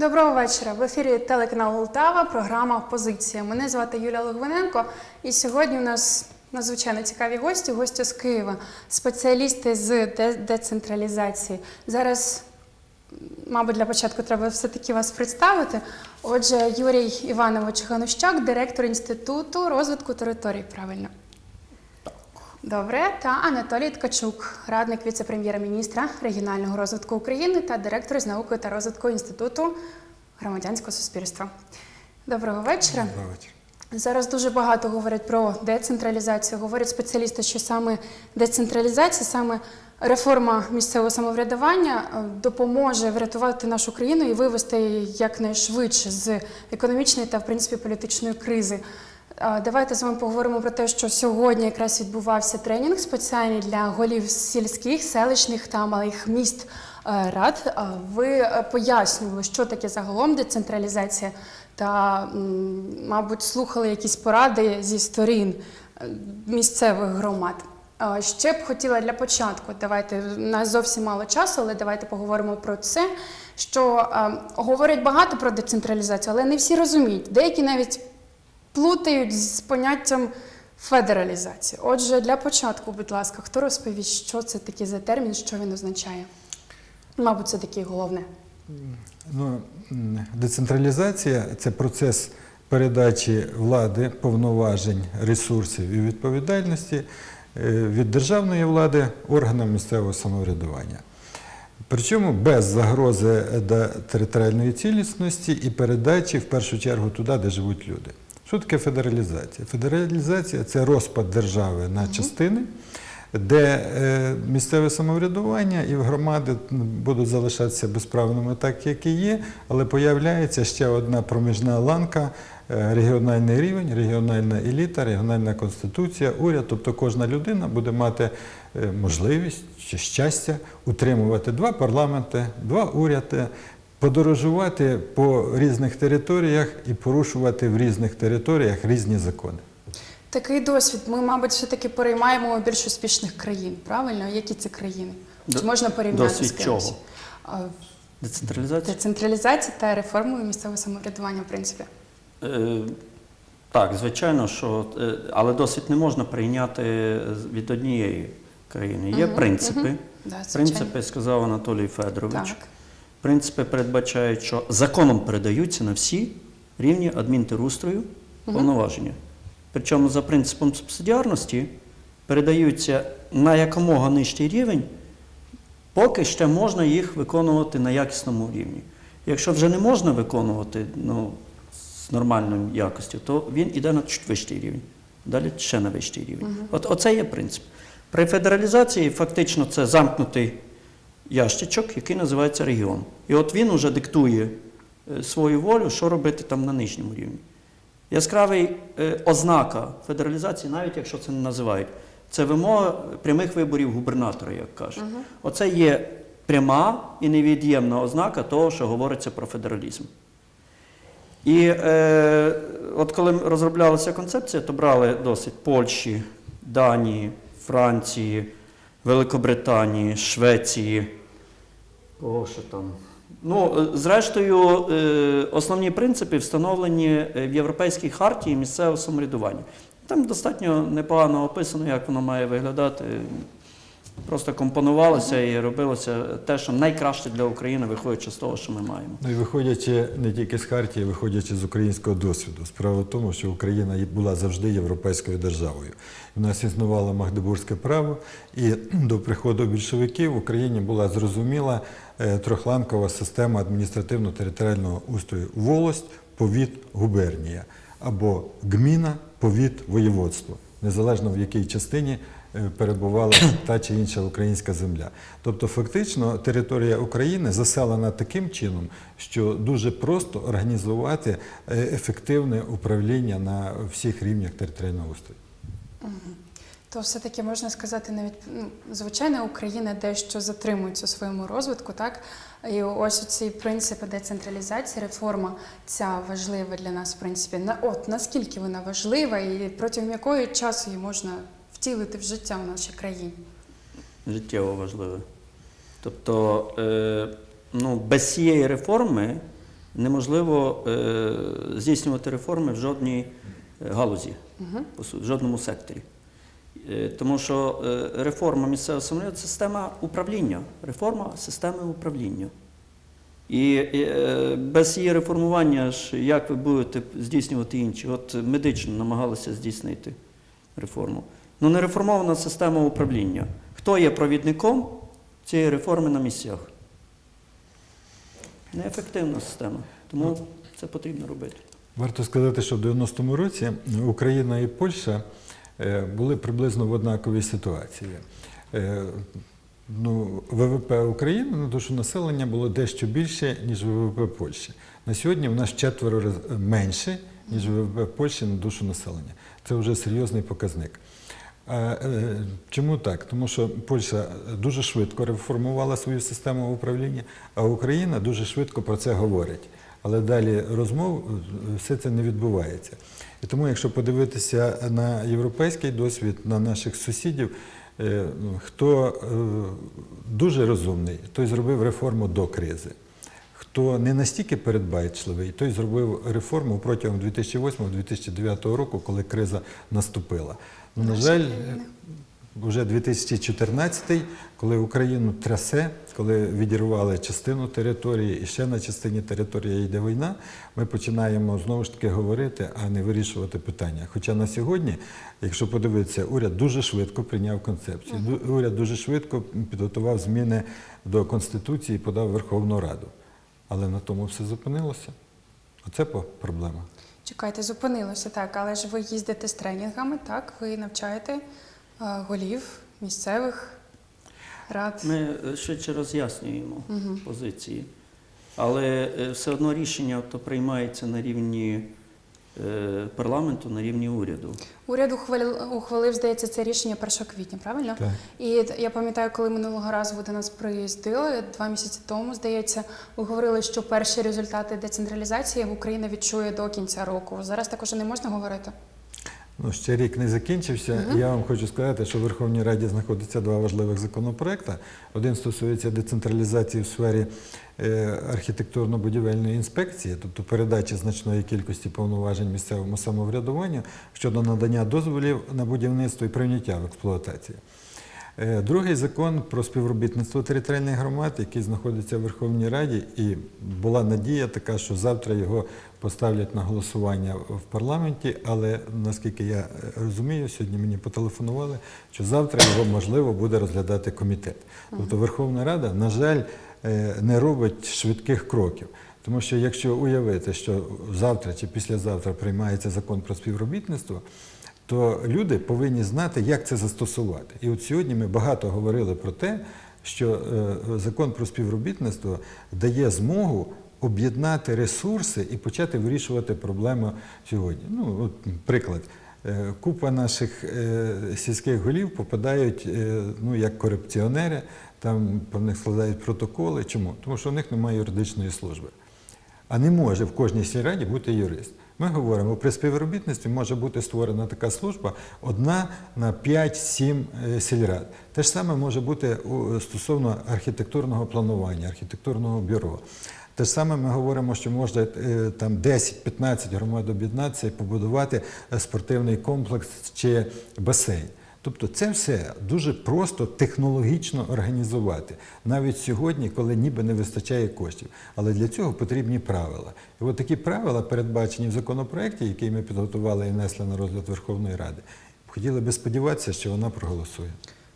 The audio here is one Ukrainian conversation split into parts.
Доброго вечора. В ефірі телеканал Полтава, програма Позиція. Мене звати Юлія Логвиненко, і сьогодні у нас надзвичайно цікаві гості, гості з Києва, спеціалісти з децентралізації. Зараз, мабуть, для початку треба все-таки вас представити. Отже, Юрій Іванович Ганущак, директор Інституту розвитку територій. Правильно. Добре, та Анатолій Ткачук, радник віце-прем'єра-міністра регіонального розвитку України та директор з науки та розвитку Інституту громадянського суспільства. Доброго вечора. Доброго вечора. Зараз дуже багато говорять про децентралізацію. Говорять спеціалісти, що саме децентралізація, саме реформа місцевого самоврядування е, допоможе врятувати нашу країну і вивести її якнайшвидше з економічної та в принципі політичної кризи. Давайте з вами поговоримо про те, що сьогодні якраз відбувався тренінг спеціальний для голів сільських, селищних та малих міст е, рад. Ви е, пояснювали, що таке загалом децентралізація, та, мабуть, слухали якісь поради зі сторін е, місцевих громад. Ще б хотіла для початку, давайте у нас зовсім мало часу, але давайте поговоримо про це. Що говорять багато про децентралізацію, але не всі розуміють. Деякі навіть плутають з поняттям федералізації. Отже, для початку, будь ласка, хто розповість, що це таке за термін, що він означає? Мабуть, це таке головне. Ну, децентралізація це процес передачі влади, повноважень, ресурсів і відповідальності е, від державної влади органам місцевого самоврядування. Причому без загрози до територіальної цілісності і передачі в першу чергу туди, де живуть люди. Що таке федералізація? Федералізація це розпад держави на частини, де е, місцеве самоврядування і громади будуть залишатися безправними так, як і є, але появляється ще одна проміжна ланка. е, Регіональний рівень, регіональна еліта, регіональна конституція, уряд, тобто кожна людина буде мати е, можливість чи щастя утримувати два парламенти, два уряди, подорожувати по різних територіях і порушувати в різних територіях різні закони. Такий досвід ми, мабуть, все-таки переймаємо більш успішних країн. Правильно? Які це країни? Чи можна порівняти досвід з кимось? чого? Децентралізація? Децентралізація та реформою місцевого самоврядування, в принципі. Е, так, звичайно, що, е, але досвід не можна прийняти від однієї країни. Є Мгм, принципи. мгм. Да, звичайно. Принципи сказав Анатолій Федорович. Так. Принципи передбачають, що законом передаються на всі рівні адмінтерустрою повноваження. Причому за принципом субсидіарності передаються на якомога нижчий рівень, поки ще можна їх виконувати на якісному рівні. Якщо вже не можна виконувати ну, з нормальною якістю, то він іде на чуть вищий рівень, далі ще на вищий рівень. От оце є принцип. При федералізації фактично це замкнутий ящичок, який називається регіон. І от він уже диктує е, свою волю, що робити там на нижньому рівні. Яскравий е, ознака федералізації, навіть якщо це не називають, це вимога прямих виборів губернатора, як кажуть. Оце є пряма і невід'ємна ознака того, що говориться про федералізм. І е, от коли розроблялася концепція, то брали досить Польщі, Данії, Франції, Великобританії, Швеції. Кого ще там? Ну, е, зрештою, е, основні принципи встановлені е, в Європейській хартії місцевого самоврядування. Там достатньо непогано описано, як воно має виглядати. Просто компонувалося і робилося те, що найкраще для України, виходячи з того, що ми маємо. Ну і виходячи не тільки з Хартії, виходячи з українського досвіду. Справа в тому, що Україна була завжди європейською державою. У нас існувало Магдебурзьке право, і до приходу більшовиків в Україні була зрозуміла трьохланкова система адміністративно-територіального устрою волость, повіт, губернія або гміна, повіт, воєводство, незалежно в якій частині е, перебувала та чи інша українська земля. Тобто, фактично, територія України заселена таким чином, що дуже просто організувати е, ефективне управління на всіх рівнях територіального устрою. То все-таки можна сказати, навіть ну, звичайно, Україна дещо затримується у своєму розвитку, так? І ось ці принципи децентралізації, реформа ця важлива для нас, в принципі. На от наскільки вона важлива і протягом якої часу її можна втілити в життя в нашій країні? життєво важливе. Тобто, е, ну, без цієї реформи неможливо е, здійснювати реформи в жодній е, галузі, су- в жодному секторі. Е, Тому що е, реформа місцевого самоврядування це система управління, реформа системи управління. І е, без її реформування як ви будете здійснювати інші? От медично намагалися здійснити реформу. Ну не реформована система управління. Хто є провідником цієї реформи на місцях? Неефективна система. Тому це потрібно робити. Варто сказати, що в 90-му році Україна і Польща були приблизно в однаковій ситуації. Е, Ну, ВВП України на душу населення було дещо більше, ніж ВВП Польщі. На сьогодні в нас четверо раз менше, ніж ВВП Польщі на душу населення. Це вже серйозний показник. Е, Чому так? Тому що Польща дуже швидко реформувала свою систему управління, а Україна дуже швидко про це говорить. Але далі розмов е, все це не відбувається. І тому, якщо подивитися на європейський досвід, на наших сусідів, е, ну, хто е, дуже розумний, той зробив реформу до кризи. Хто не настільки передбачливий, той зробив реформу протягом 2008-2009 року, коли криза наступила. Ну, на жаль, країна. вже 2014, коли Україну трясе, коли відірвали частину території і ще на частині території йде війна, ми починаємо знову ж таки говорити, а не вирішувати питання. Хоча на сьогодні, якщо подивитися, уряд дуже швидко прийняв концепцію. Уряд дуже швидко підготував зміни до Конституції і подав Верховну Раду. Але на тому все зупинилося. Оце проблема. Чекайте, зупинилося так, але ж ви їздите з тренінгами, так? Ви навчаєте е, голів місцевих рад. Ми е, швидше роз'яснюємо позиції. Але е, все одно рішення то приймається на рівні е, парламенту, на рівні уряду. Уряд ухвалив, ухвалив, здається, це рішення 1 квітня, правильно? Так. І я пам'ятаю, коли минулого разу ви до нас приїздили, два місяці тому, здається, ви говорили, що перші результати децентралізації Україна відчує до кінця року. Зараз також не можна говорити. Ну, ще рік не закінчився. Я вам хочу сказати, що в Верховній Раді знаходиться два важливих законопроекти. Один стосується децентралізації в сфері е, архітектурно-будівельної інспекції, тобто передачі значної кількості повноважень місцевому самоврядуванню щодо надання дозволів на будівництво і прийняття в експлуатацію. Е, Другий закон про співробітництво територіальних громад, який знаходиться в Верховній Раді, і була надія така, що завтра його поставлять на голосування в парламенті. Але наскільки я е, розумію, сьогодні мені потелефонували, що завтра його можливо буде розглядати комітет. Тобто Верховна Рада, на жаль, е, не робить швидких кроків. Тому що якщо уявити, що завтра чи післязавтра приймається закон про співробітництво, то люди повинні знати, як це застосувати. І от сьогодні ми багато говорили про те, що е, закон про співробітництво дає змогу об'єднати ресурси і почати вирішувати проблему сьогодні. Ну, от приклад. Е, Купа наших е, сільських голів попадають ну, як корупціонери, там про них складають протоколи. Чому? Тому що в них немає юридичної служби. А не може в кожній сільраді бути юрист. Ми говоримо, при співробітництві може бути створена така служба одна на 5-7 е, сільрад. Те ж саме може бути стосовно архітектурного планування, архітектурного бюро. Те ж саме ми говоримо, що можна е, там 10-15 громад об'єднатися і побудувати е, спортивний комплекс чи басейн. Тобто це все дуже просто технологічно організувати. Навіть сьогодні, коли ніби не вистачає коштів. Але для цього потрібні правила. І от такі правила передбачені в законопроекті, який ми підготували і внесли на розгляд Верховної Ради. Хотіли би сподіватися, що вона проголосує.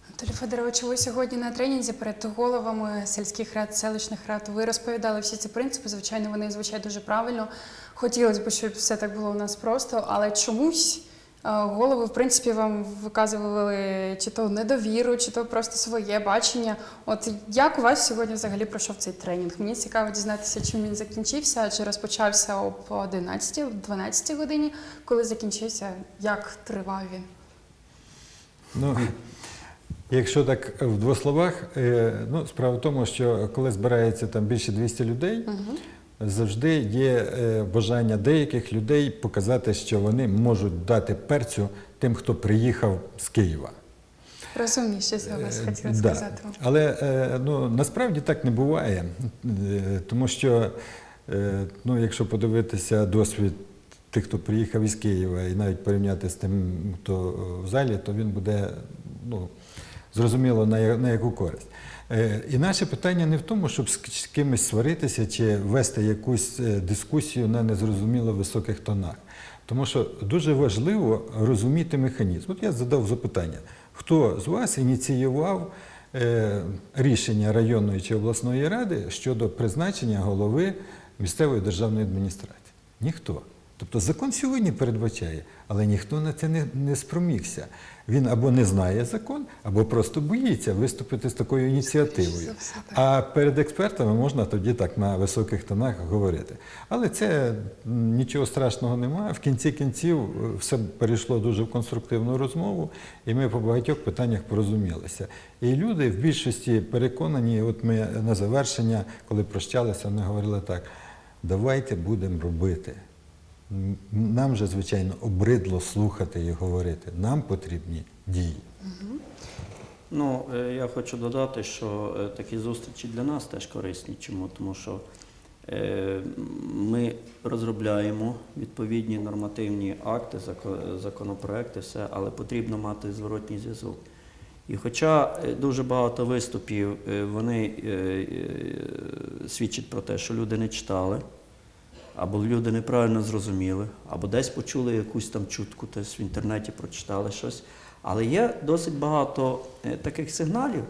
Анатолій Федорович, ви сьогодні на тренінзі перед головами сільських рад, селищних рад. Ви розповідали всі ці принципи. Звичайно, вони звучать дуже правильно. Хотілося б, щоб все так було у нас просто, але чомусь голови, в принципі, вам виказували чи то недовіру, чи то просто своє бачення. От як у вас сьогодні взагалі пройшов цей тренінг? Мені цікаво дізнатися, чим він закінчився, чи розпочався об 11, 12 годині, коли закінчився, як тривав він? Ну, якщо так в двох словах, е, ну, справа в тому, що коли збирається там більше 200 людей, завжди є е, бажання деяких людей показати, що вони можуть дати перцю тим, хто приїхав з Києва. Розумніше щось я вас Е, хотіла да. сказати. Але е, ну, насправді так не буває, тому що Ну, якщо подивитися досвід тих, хто приїхав із Києва, і навіть порівняти з тим, хто в залі, то він буде ну, зрозуміло на яку користь. Е, І наше питання не в тому, щоб з кимось сваритися чи вести якусь е, дискусію на незрозуміло високих тонах. Тому що дуже важливо розуміти механізм. От я задав запитання, хто з вас ініціював е, рішення районної чи обласної ради щодо призначення голови місцевої державної адміністрації? Ніхто. Тобто закон сьогодні передбачає, але ніхто на це не, не спромігся. Він або не знає закон, або просто боїться виступити з такою ініціативою. А перед експертами можна тоді так на високих тонах говорити. Але це нічого страшного немає. В кінці кінців е, все перейшло дуже в конструктивну розмову, і ми по багатьох питаннях порозумілися. І люди в більшості переконані, от ми на завершення, коли прощалися, вони говорили так: давайте будемо робити. Нам же, звичайно, обридло слухати і говорити. Нам потрібні дії. Ну, е, я хочу додати, що е, такі зустрічі для нас теж корисні. Чому? Тому що е, ми розробляємо відповідні нормативні акти, законопроекти, все, але потрібно мати зворотній зв'язок. І хоча дуже багато виступів вони свідчать про те, що люди не читали, або люди неправильно зрозуміли, або десь почули якусь там чутку, десь в інтернеті прочитали щось. Але є досить багато е, таких сигналів,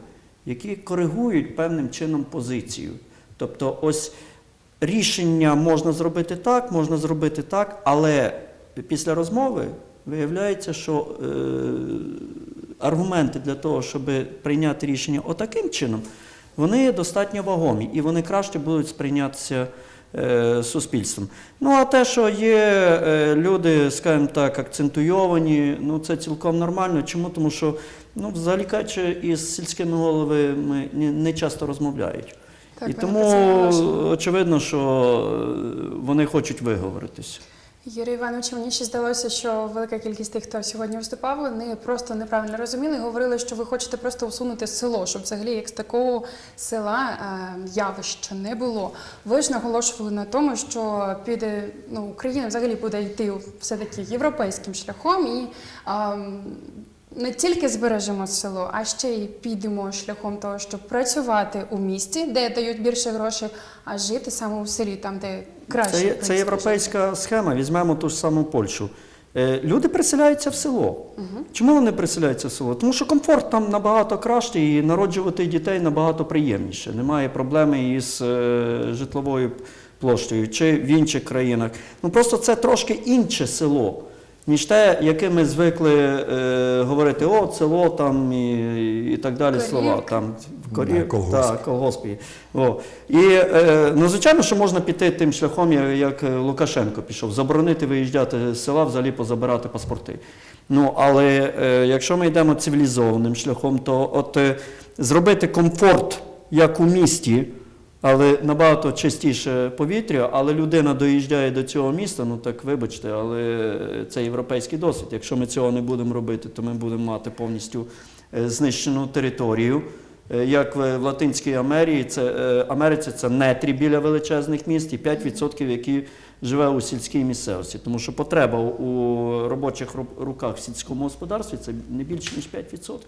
які коригують певним чином позицію. Тобто, ось рішення можна зробити так, можна зробити так, але після розмови виявляється, що е, аргументи для того, щоб прийняти рішення отаким чином, вони достатньо вагомі і вони краще будуть сприйнятися суспільством. Ну а те, що є е, люди, скажімо так, акцентуйовані, ну це цілком нормально. Чому? Тому що ну, взагалі кажучи, із сільськими головами не, часто розмовляють. Так, і тому очевидно, що е, вони хочуть виговоритися. Юрій Іванович, мені ще здалося, що велика кількість тих, хто сьогодні виступав, вони просто неправильно розуміли. Говорили, що ви хочете просто усунути село, щоб взагалі як з такого села е, явища не було. Ви ж наголошували на тому, що піде ну Україна взагалі буде йти все таки європейським шляхом і. ем, не тільки збережемо село, а ще й підемо шляхом того, щоб працювати у місті, де дають більше грошей, а жити саме у селі, там де краще. Це, це європейська схема. Візьмемо ту ж саму Польщу. Е, Люди приселяються в село. Чому вони приселяються в село? Тому що комфорт там набагато краще і народжувати дітей набагато приємніше. Немає проблеми із е, житловою площею чи в інших країнах. Ну просто це трошки інше село. Ніж те, яке ми звикли е, говорити, о, село там і, і так далі слова. Корівки. Там, Да, корів, колгосп. так, колгоспі. О. І, е, ну, звичайно, що можна піти тим шляхом, як, як е, Лукашенко пішов, заборонити виїжджати з села, взагалі позабирати паспорти. Ну, але е, якщо ми йдемо цивілізованим шляхом, то от е, зробити комфорт, як у місті, але набагато чистіше повітря, але людина доїжджає до цього міста, ну так вибачте, але це європейський досвід. Якщо ми цього не будемо робити, то ми будемо мати повністю е, знищену територію. Е, Як в в Латинській Америці, це, е, Америці це нетрі біля величезних міст і 5%, які живе у сільській місцевості. Тому що потреба у робочих руках в сільському господарстві це не більше, ніж 5%.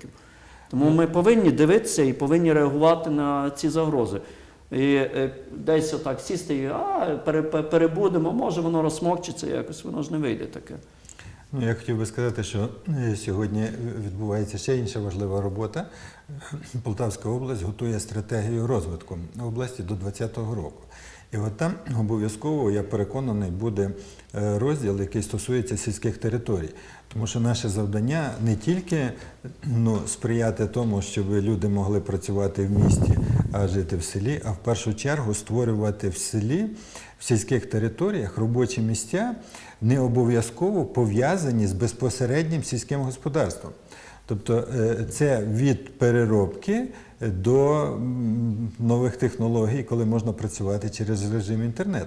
Тому ми повинні дивитися і повинні реагувати на ці загрози. І е, десь отак сісти і а, пере- пере- перебудемо, може воно розсмокчиться якось, воно ж не вийде таке. Ну, я хотів би сказати, що е, сьогодні відбувається ще інша важлива робота. Полтавська область готує стратегію розвитку області до 2020 року. І от там обов'язково, я переконаний, буде е, розділ, який стосується сільських територій. Тому що наше завдання не тільки ну, сприяти тому, щоб люди могли працювати в місті, жити в селі, а в першу чергу створювати в селі, в сільських територіях робочі місця, не обов'язково пов'язані з безпосереднім сільським господарством. Тобто е, це від переробки до нових технологій, коли можна працювати через режим інтернет.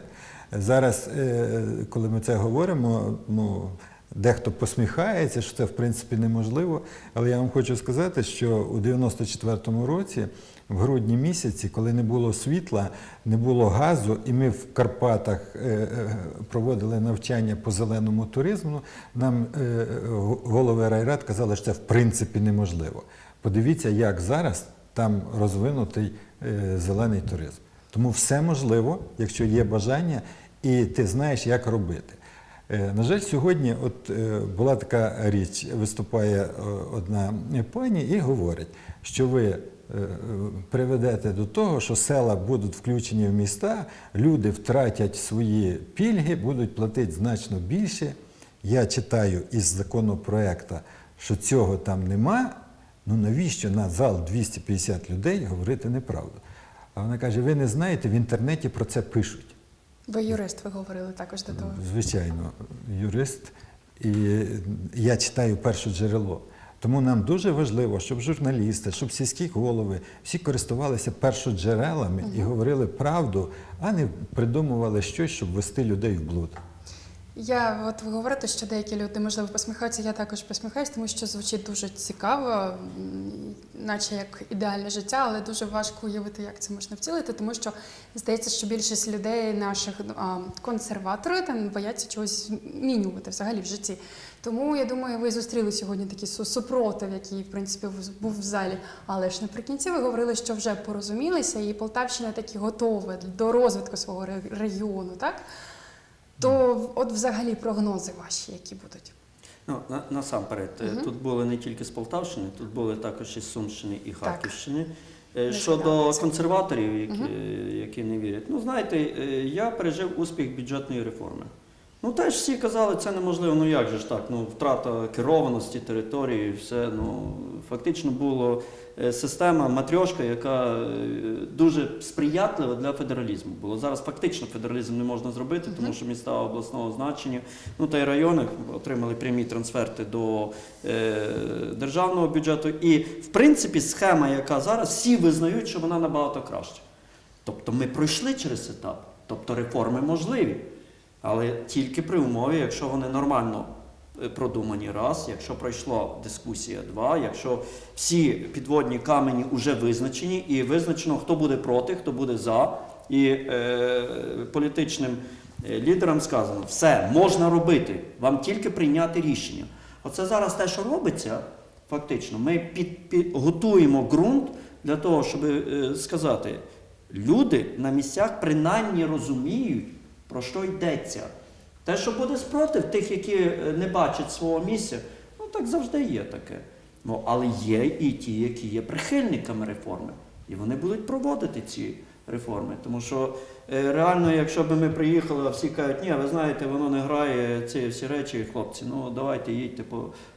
Зараз, е, коли ми це говоримо, ну, Дехто посміхається, що це в принципі неможливо. Але я вам хочу сказати, що у 94-му році, в грудні місяці, коли не було світла, не було газу, і ми в Карпатах е, е, проводили навчання по зеленому туризму, нам е, голови райрад казали, що це в принципі неможливо. Подивіться, як зараз там розвинутий зелений туризм. Тому все можливо, якщо є бажання, і ти знаєш, як робити. На жаль, сьогодні от була така річ, виступає одна пані і говорить, що ви приведете до того, що села будуть включені в міста, люди втратять свої пільги, будуть платити значно більше. Я читаю із законопроекту, що цього там нема. Ну навіщо на зал 250 людей говорити неправду? А вона каже: ви не знаєте, в інтернеті про це пишуть. Ви юрист, ви говорили також до того. Звичайно, юрист, і я читаю перше джерело. Тому нам дуже важливо, щоб журналісти, щоб сільські голови всі користувалися першоджерелами і говорили правду, а не придумували щось, щоб вести людей в блуд. Я от ви говорите, що деякі люди можливо посміхаються. Я також посміхаюсь, тому що звучить дуже цікаво, наче як ідеальне життя, але дуже важко уявити, як це можна втілити, тому що здається, що більшість людей наших а, консерватори там бояться чогось змінювати взагалі в житті. Тому я думаю, ви зустріли сьогодні такий супротив, який в принципі був в залі. Але ж наприкінці ви говорили, що вже порозумілися, і Полтавщина таки готова до розвитку свого регіону, так? То от взагалі прогнози ваші, які будуть. Ну, на, насамперед, е, тут були не тільки з Полтавщини, тут були також із Сумщини і Харківщини. Е, Не Щодо консерваторів, які, які не вірять, ну знаєте, е, я пережив успіх бюджетної реформи. Ну теж всі казали, це неможливо. Ну як же ж так? Ну втрата керованості території, все ну фактично була система матрьошка, яка е, дуже сприятлива для федералізму. Було зараз фактично федералізм не можна зробити, тому що міста обласного значення, ну та й райони отримали прямі трансферти до е, державного бюджету. І в принципі схема, яка зараз, всі визнають, що вона набагато краща. Тобто ми пройшли через етап, тобто реформи можливі. Але тільки при умові, якщо вони нормально е, продумані. Раз, якщо пройшла дискусія. Два, якщо всі підводні камені вже визначені, і визначено, хто буде проти, хто буде за, і е, політичним е, лідерам сказано, все, можна робити, вам тільки прийняти рішення. Оце зараз те, що робиться, фактично, ми під, під, готуємо ґрунт для того, щоб е, сказати, люди на місцях принаймні розуміють, про що йдеться. Те, що буде спротив тих, які е, не бачать свого місця, ну так завжди є таке. Ну, але є і ті, які є прихильниками реформи. І вони будуть проводити ці реформи. Тому що е, реально, якщо б ми приїхали, а всі кажуть, ні, ви знаєте, воно не грає ці всі речі, хлопці, ну давайте їдьте,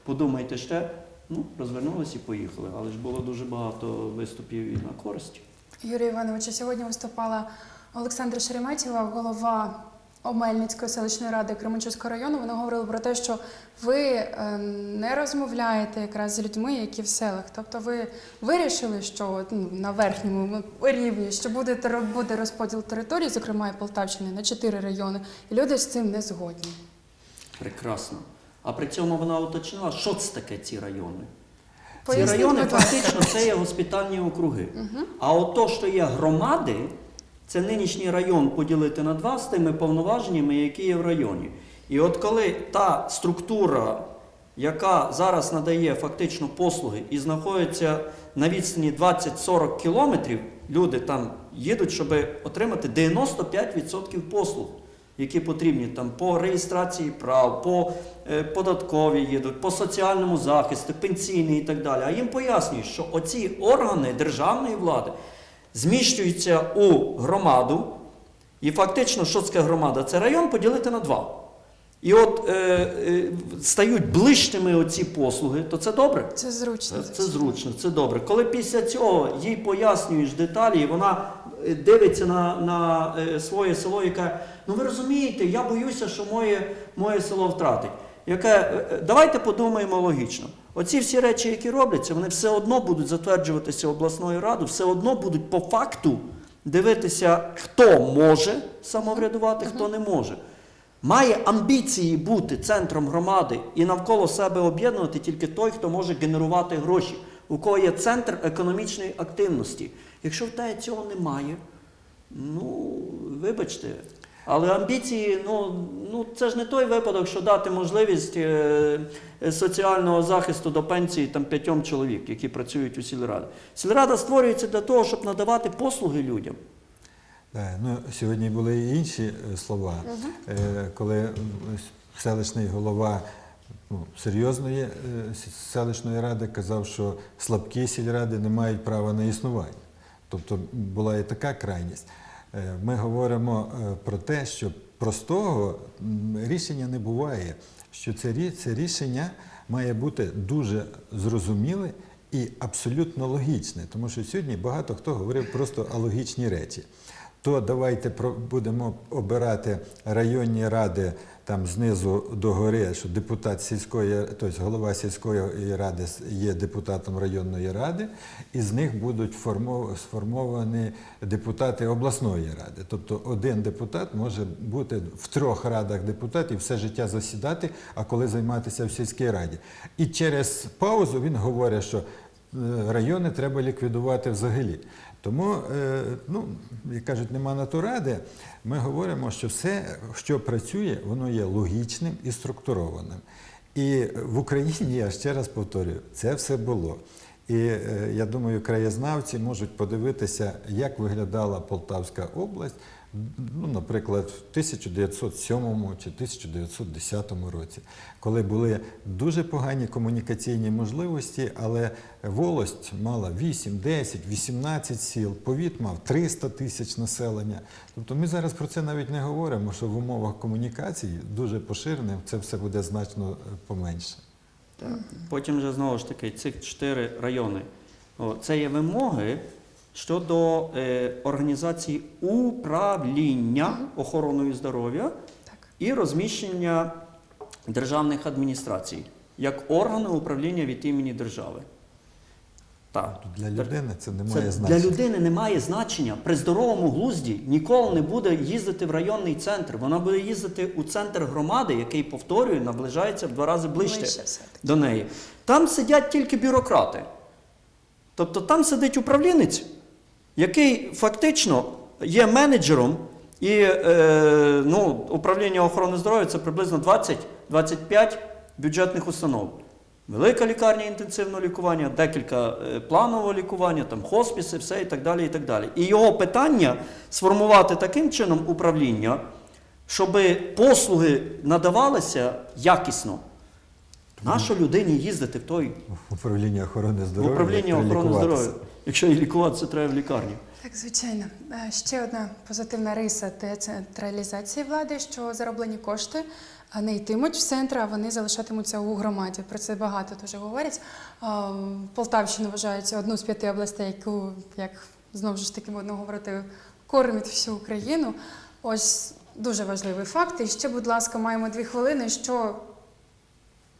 подумайте ще. Ну, розвернулися і поїхали. Але ж було дуже багато виступів і на користь. Юрій Іванович, сьогодні виступала Олександра Шереметєва, голова Омельницької селищної ради Кременчуцького району. Вона говорила про те, що ви е, не розмовляєте якраз з людьми, які в селах. Тобто ви вирішили, що ну, на верхньому рівні, що буде, буде розподіл території, зокрема і Полтавщини, на чотири райони, і люди з цим не згодні. Прекрасно. А при цьому вона уточнила, що це таке ці райони. Ці райони фактично це є госпітальні округи. А от то, що є громади, це нинішній район поділити на два з тими повноваженнями, які є в районі. І от коли та структура, яка зараз надає фактично послуги і знаходиться на відстані 20-40 кілометрів, люди там їдуть, щоб отримати 95% послуг які потрібні там по реєстрації прав, по е, податковій їдуть, по соціальному захисту, пенсійний і так далі. А їм пояснюють, що оці органи державної влади зміщуються у громаду, і фактично, що таке громада? Це район поділити на два. І от е, е, стають ближчими оці послуги, то це добре. Це зручно. Це, це зручно, це добре. Коли після цього їй пояснюєш деталі, і вона е, дивиться на, на е, своє село і каже, ну ви розумієте, я боюся, що моє, моє село втратить. Яке, е, е, давайте подумаємо логічно. Оці всі речі, які робляться, вони все одно будуть затверджуватися обласною радою, все одно будуть по факту дивитися, хто може самоврядувати, хто не може. має амбіції бути центром громади і навколо себе об'єднувати тільки той, хто може генерувати гроші, у кого є центр економічної активності. Якщо в тебе цього немає, ну, вибачте. Але амбіції, ну, ну це ж не той випадок, що дати можливість е, соціального захисту до пенсії там п'ятьом чоловік, які працюють у сільраді. Сільрада створюється для того, щоб надавати послуги людям. Да, ну, сьогодні були і інші е, слова, Е, коли селищний голова ну, серйозної е, селищної ради казав, що слабкі сільради не мають права на існування. Тобто була і така крайність. Е, Ми говоримо е, про те, що простого рішення не буває, що це, рішення має бути дуже зрозуміле і абсолютно логічне, тому що сьогодні багато хто говорив просто алогічні речі. То давайте будемо обирати районні ради там знизу до гори, що депутат сільської, тобто голова сільської ради є депутатом районної ради, і з них будуть сформовані депутати обласної ради. Тобто один депутат може бути в трьох радах депутатів все життя засідати, а коли займатися в сільській раді. І через паузу він говорить, що е, райони треба ліквідувати взагалі. Тому, е, ну, як кажуть, нема на то ради. Ми говоримо, що все, що працює, воно є логічним і структурованим. І в Україні, я ще раз повторюю, це все було. І е, я думаю, краєзнавці можуть подивитися, як виглядала Полтавська область, ну, наприклад, в 1907 чи 1910 році, коли були дуже погані комунікаційні можливості, але волость мала 8, 10, 18 сіл, повіт мав 300 тисяч населення. Тобто ми зараз про це навіть не говоримо, що в умовах комунікації дуже поширеним це все буде значно е, поменше. Потім вже знову ж таки цих чотири райони. О, Це є вимоги щодо е, організації управління охороною здоров'я Так. і розміщення державних адміністрацій як органи управління від імені держави. Так. Для людини це не Це має для значення. людини не має значення. При здоровому глузді ніколи не буде їздити в районний центр. Вона буде їздити у центр громади, який, повторюю, наближається в два рази ближче, Ближче до неї. Там сидять тільки бюрократи. Тобто там сидить управлінець, який фактично є менеджером, і е, ну, управління охорони здоров'я це приблизно 20-25 бюджетних установ. Велика лікарня інтенсивного лікування, декілька е, планового лікування, там хоспіси, все і так далі. І так далі. І його питання сформувати таким чином управління, щоб послуги надавалися якісно. Нащо людині їздити в той Управління охорони здоров'я. управління охорони здоров'я? Якщо і лікуватися треба в лікарні. Так, звичайно. Е, Ще одна позитивна риса децентралізації влади, що зароблені кошти не йтимуть в центр, а вони залишатимуться у громаді. Про це багато дуже говорять. Полтавщина вважається одну з п'яти областей, яку, як знову ж таки будемо говорити, кормить всю Україну. Ось дуже важливий факт. І ще, будь ласка, маємо дві хвилини, що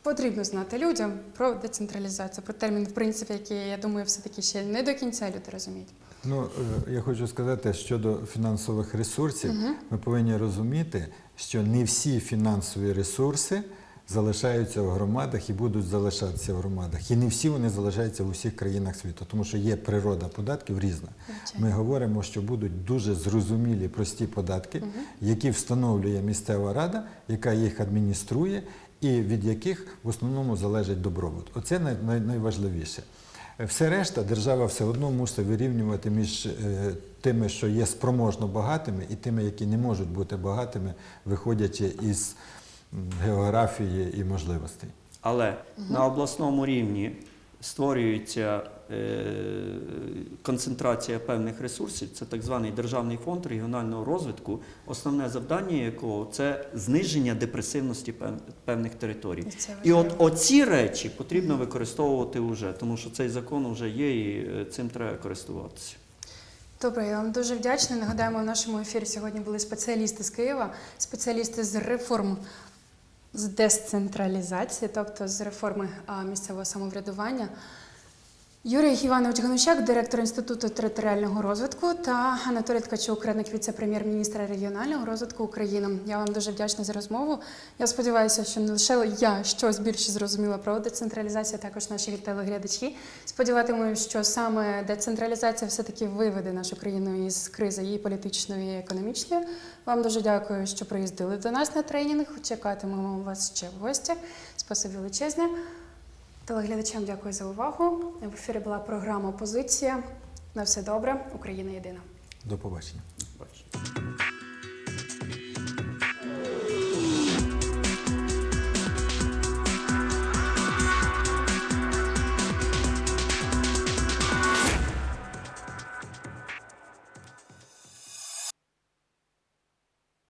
потрібно знати людям про децентралізацію, про термін, в принципі, який, я думаю, все-таки ще не до кінця люди розуміють. Ну, е, я хочу сказати, щодо фінансових ресурсів, ми повинні розуміти, що не всі фінансові ресурси залишаються в громадах і будуть залишатися в громадах. І не всі вони залишаються в усіх країнах світу, тому що є природа податків різна. Ми говоримо, що будуть дуже зрозумілі прості податки, які встановлює місцева рада, яка їх адмініструє, і від яких в основному залежить добробут. Оце най- най- найважливіше. Все решта держава все одно мусить вирівнювати між е, тими, що є спроможно багатими, і тими, які не можуть бути багатими, виходячи із географії і можливостей. Але на обласному рівні створюється е, концентрація певних ресурсів, це так званий Державний фонд регіонального розвитку, основне завдання якого це зниження депресивності певних територій. І от оці речі потрібно використовувати вже, тому що цей закон вже є і е, цим треба користуватися. Добре, я вам дуже вдячна. Нагадаємо, в нашому ефірі сьогодні були спеціалісти з Києва, спеціалісти з реформ з децентралізації, тобто з реформи місцевого самоврядування. Юрій Іванович Ганущак, директор Інституту територіального розвитку, та Анатолій Ткачук, радник віце-прем'єр-міністра регіонального розвитку України. Я вам дуже вдячна за розмову. Я сподіваюся, що не лише я щось більше зрозуміла про децентралізацію, а також наші телеглядачі. Сподіватимуся, що саме децентралізація все-таки виведе нашу країну із кризи і політичної, і економічної. Вам дуже дякую, що приїздили до нас на тренінг. Чекатимемо вас ще в гостях. Спасибі величезне. Телеглядачам дякую за увагу. В ефірі була програма Позиція. На все добре. Україна єдина. До побачення.